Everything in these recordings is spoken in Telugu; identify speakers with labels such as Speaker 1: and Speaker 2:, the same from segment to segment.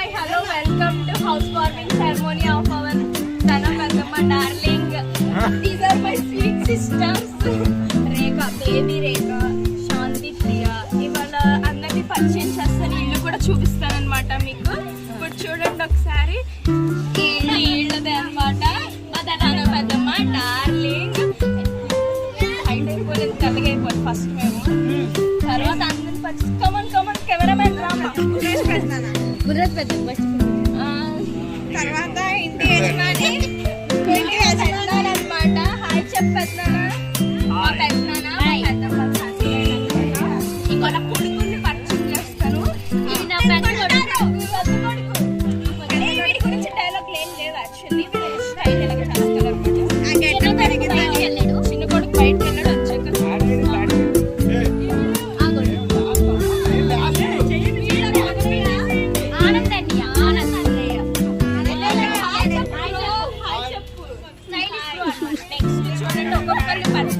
Speaker 1: Hi hello welcome to housewarming ceremony of our తన పెద్దమ్మ darling these are my sweet sisters Rekha baby Rekha Shanti Priya ఇవాళ అందరినీ పరిచయం చేస్తాను ఇల్లు కూడా చూపిస్తాను అనమాట మీకు. ఇప్పుడు చూడండి ఒకసారి. ఇల్లు ఇళ్ళదే అనమాట తన పెద్దమ్మ డార్లింగ్ హైట్ అయిపోలేదు తెల్లగైపోయింది ఫస్ట్ మేము. Hmm. తర్వాత అందరిని పరిచయం. కమన్ కమన్ తర్వాత ఇంటి యజమాని Barrio Parque.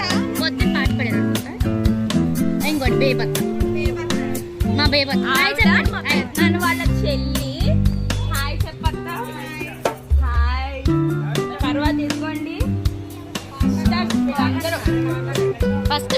Speaker 1: బేబత్ మా బేబత్ హాయ్ చెప్పండి నన్ను వాళ్ళ చెల్లి. హాయ్ చెప్పత్త తీసుకోండి. అందరూ
Speaker 2: ఫస్ట్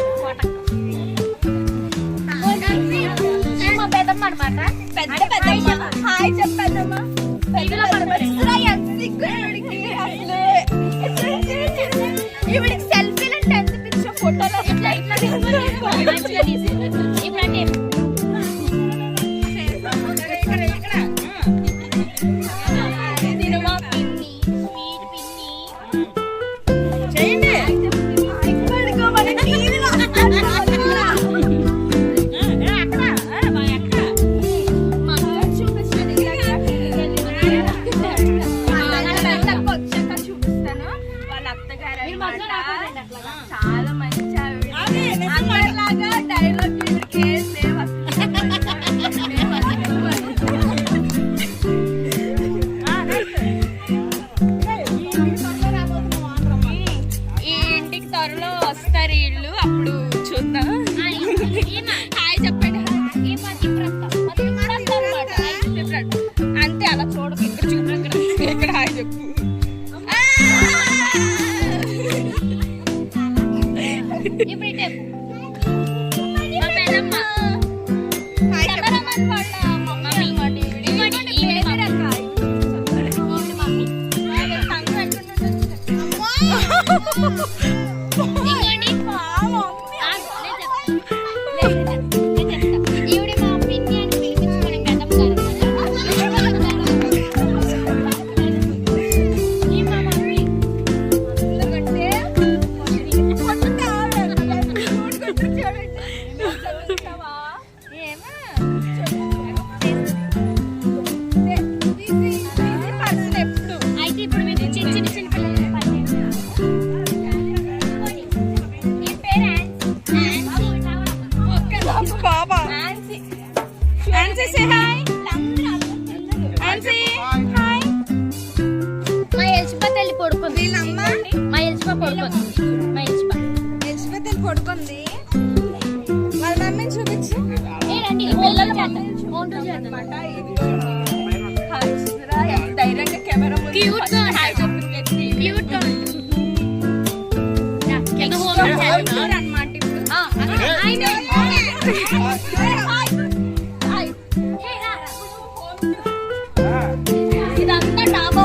Speaker 1: Mama.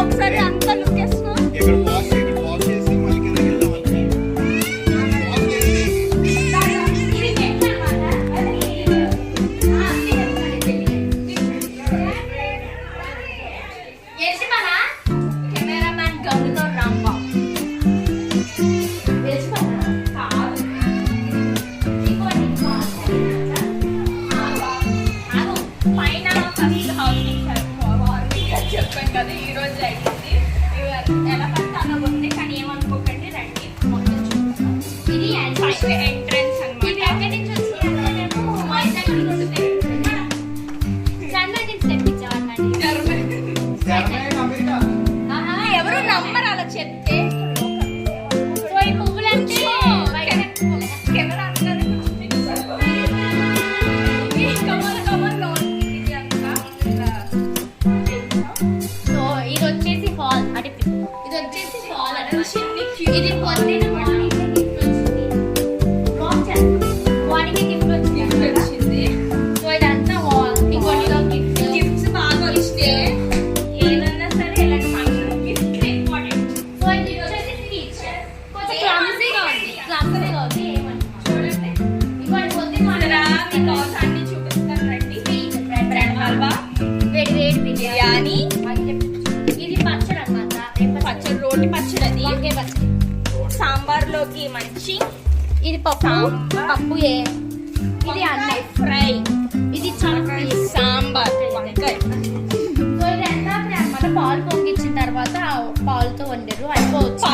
Speaker 1: ఒకసారి అంతా లుక్ సాంబార్లోకి మంచి
Speaker 2: ఇది పప్పు. పప్పు ఏ? ఇది అన్న.
Speaker 1: ఫ్రై.
Speaker 2: ఇది
Speaker 1: సాంబార్.
Speaker 2: పాలు పొంగించిన తర్వాత పాలుతో వండారు అయిపోవచ్చు.